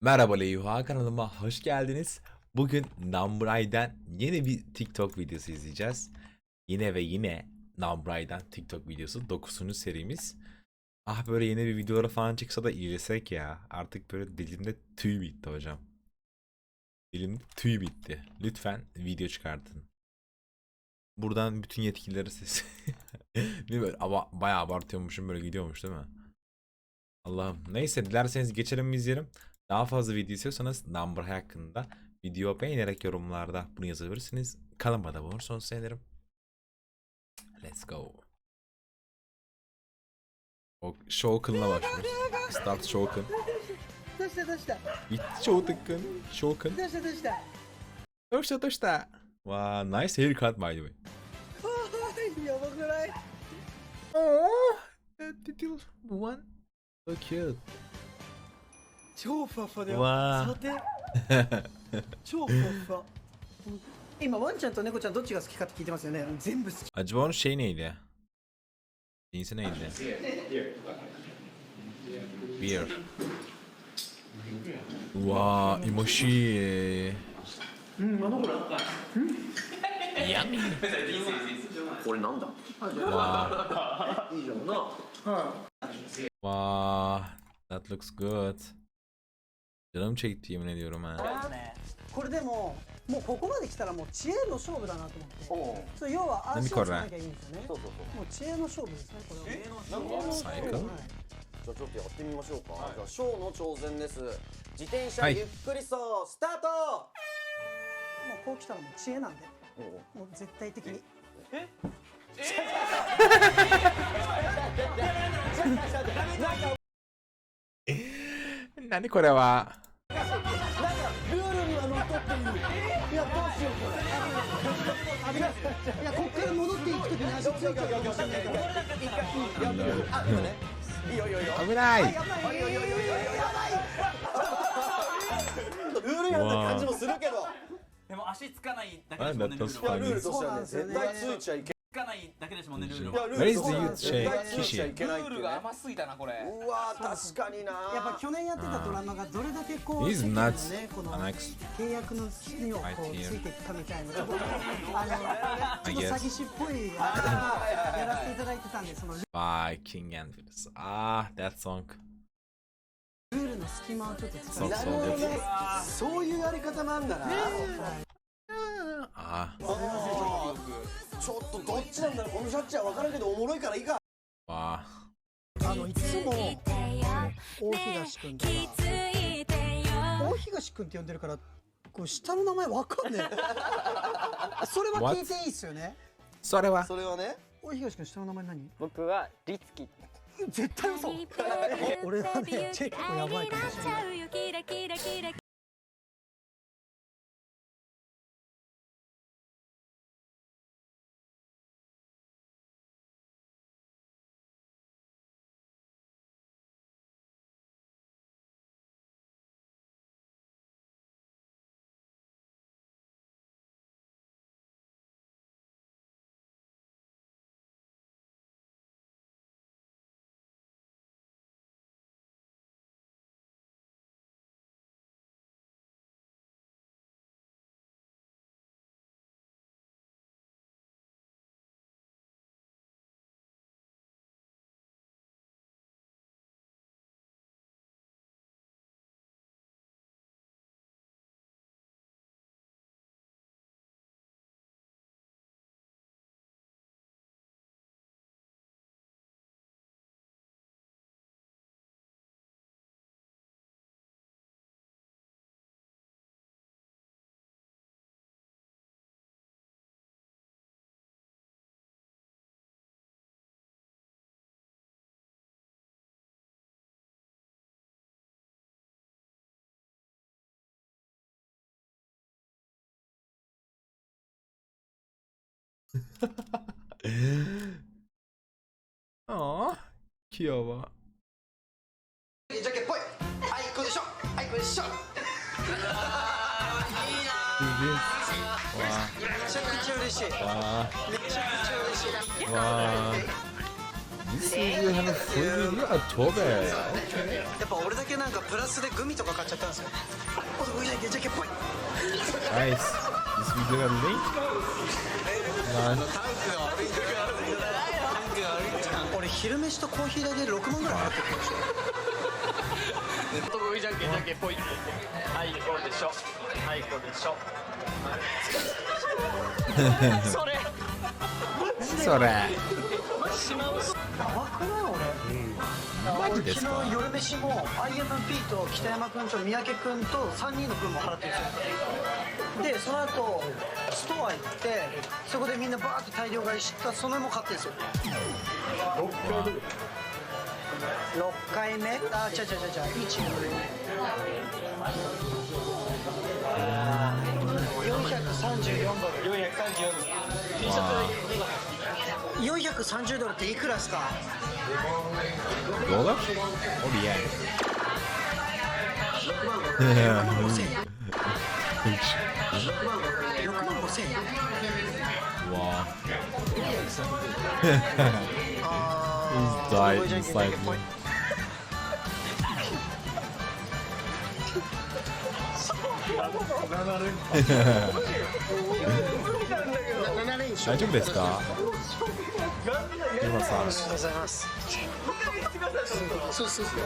Merhaba Leyuha kanalıma hoş geldiniz. Bugün Nambray'dan yeni bir TikTok videosu izleyeceğiz. Yine ve yine Nambray'dan TikTok videosu 9. serimiz. Ah böyle yeni bir videolara falan çıksa da izlesek ya. Artık böyle dilimde tüy bitti hocam. Dilimde tüy bitti. Lütfen video çıkartın. Buradan bütün yetkililere ses. Değil mi ama bayağı abartıyormuşum böyle gidiyormuş değil mi? Allah'ım. Neyse dilerseniz geçelim izleyelim. Daha fazla video istiyorsanız Number hakkında video beğenerek yorumlarda bunu yazabilirsiniz. Kanalıma da bulursanız sevinirim. Let's go. O Shokun'la başlıyoruz. Start Shokun. どうしたどうした Bitti Shokun. Shokun. どうしたどうした Doşta doşta. Wow, nice haircut by the way. やばくない Oh, that little one. So cute. 超ふわふわだよわーさて 超ふわふわ今ワンちゃんと猫ちゃんどっちが好きかって聞いてますよね全部好き Acaba onun şey neydi? Cinsi neydi? Beer. Wow, emoji. うんあの子ら Yummy. これなんだ Wow. いいじゃんな Wow. That looks good. Canım çekti yemin ediyorum ha. これでももうここまで来たらもう知恵の勝負だなと思っておうそう要は足をつかなきゃいいんですよねそうそうそうもう知恵の勝負ですねこれはえなんか最高はいじゃあちょっとやってみましょうか、じゃあショーの挑戦です自転車はいゆっくり走、スタートもうこう来たらもう知恵なんでおうもう絶対的に何これは。なんかルールにはのっとっている。いやどうしようこれ。いやい。やこっから戻っていくときに足ついちゃうかもしれないからあ今ねいいよいいよいいよ危ないルールやった感じもするけど。でも足つかないだけですもんねルールあはいやルールとしては絶対ついちゃいけないだけですもんねルールはル Where is the なん youth です絶対 shake? ついちゃいけないっていうね甘すぎたなこれうわ確かになやっぱ去年やってたドラマがどれだけこう He's 世間の nuts. ねこの Alex. 契約のにをこ Right う here. ついていくかみたいなちょっとあのちょっと詐欺師っぽいややらせていただいてたんでそのル Viking Phyllis. Ah, that song. ールの隙間をちょっと使そううなるほどねそういうやり方なんだな Ah, ちょっとどっちなんだろう。このジャッジは分からんけどおもろいからいいか。wow. あのいつも大東くんとか大東くんって呼んでるからこう下の名前わかんねえ。それは聞いていいっすよね。それは？それはね。大東くん下の名前何？僕はリツキ。絶対嘘。俺はね結構やばいかもしれない ああ、キアは。いっぽい。はい、こでしょ。はい、こでしょ。いいな。めちゃくちゃ嬉しい。めちゃくちゃ嬉しい。わ。This is f u やっぱ俺だけなんかプラスでグミとか買っちゃったんですよ。ナイス。です水が出て。俺昼飯とコーヒーで万ぐらいはいこうでしょ。うそれそれくない俺、マジですか？昨日夜飯も IMP と北山君と三宅君と3人の分も払ってるんですよ。でその後ストア行ってそこでみんなバーって大量買いしたそのも買ってんですよ。6回目？あちゃちゃちゃちゃ1 434ドル。430ドル。っていくらですか？¿Dólar? ¿O い。6万5千円わあ He died inside me 大丈夫です。か今さんありがとうございます。そうそうそう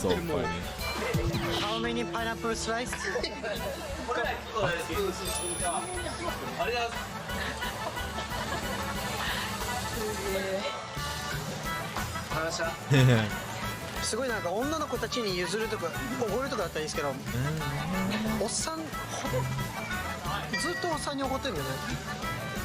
そう How many pineapple slice? これありがとうございますすごいなんか女の子たちに譲るとかおごるとかだったらいいですけどおっさんずっとおっさんにおごってるんだよね。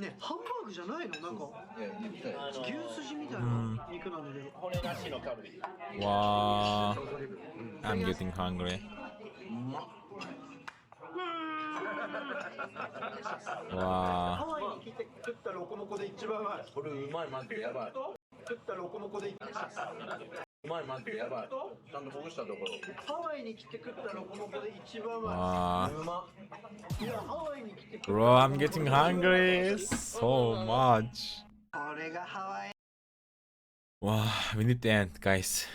ねハンバーグじゃないの？なんか。牛すじみたいな肉なんだけど、これなしのカロリーわー。I'm getting hungry. わハワイに来て食ったロコモコで一番うまい。これうまいマジでやばい。食ったロコモコで一番うまいマジでやばい。ちゃんとほぐしたところ。ハワイに来て食ったロコモコで一番うまい。うま。いや、ハワイに来て食 Bro, I'm getting hungry so much. これがハワイ。Wow, we need to end, guys.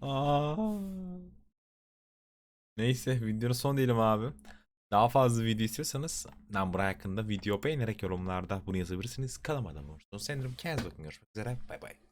Neyse videonun son değilim abi. Daha fazla video istiyorsanız Nambura hakkında video beğenerek yorumlarda bunu yazabilirsiniz. Kanalıma abone olursunuz. Sanırım kendinize bakın. Görüşmek üzere. Bay bay.